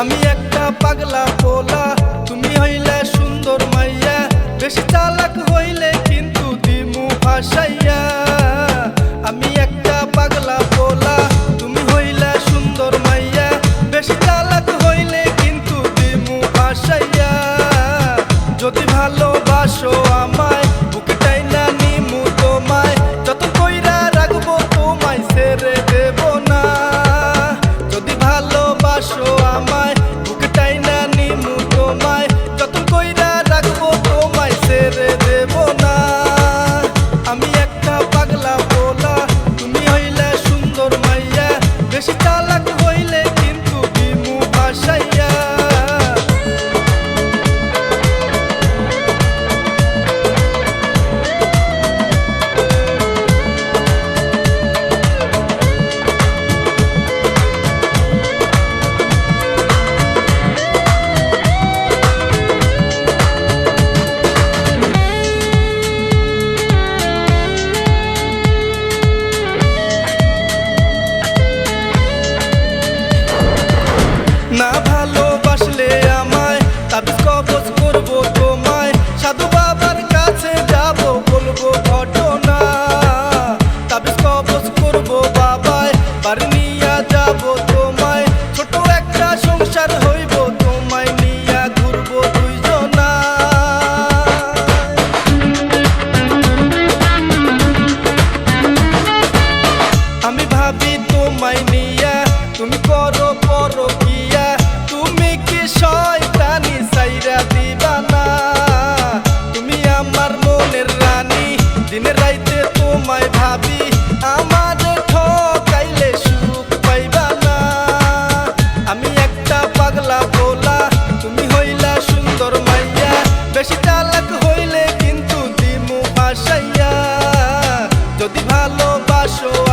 আমি একটা পাগলা পোলা, তুমি হইলে সুন্দর মাইয়া, বেশি চালাক হইলে কিন্তু দিমু ফাঁসাইয়া আমি একটা পাগলা পোলা, তুমি হইলে সুন্দর মাইয়া, বেশি চালাক হইলে কিন্তু দিমু ফাঁসাইয়া যদি ভালোবাসো যদি ভালোবাসো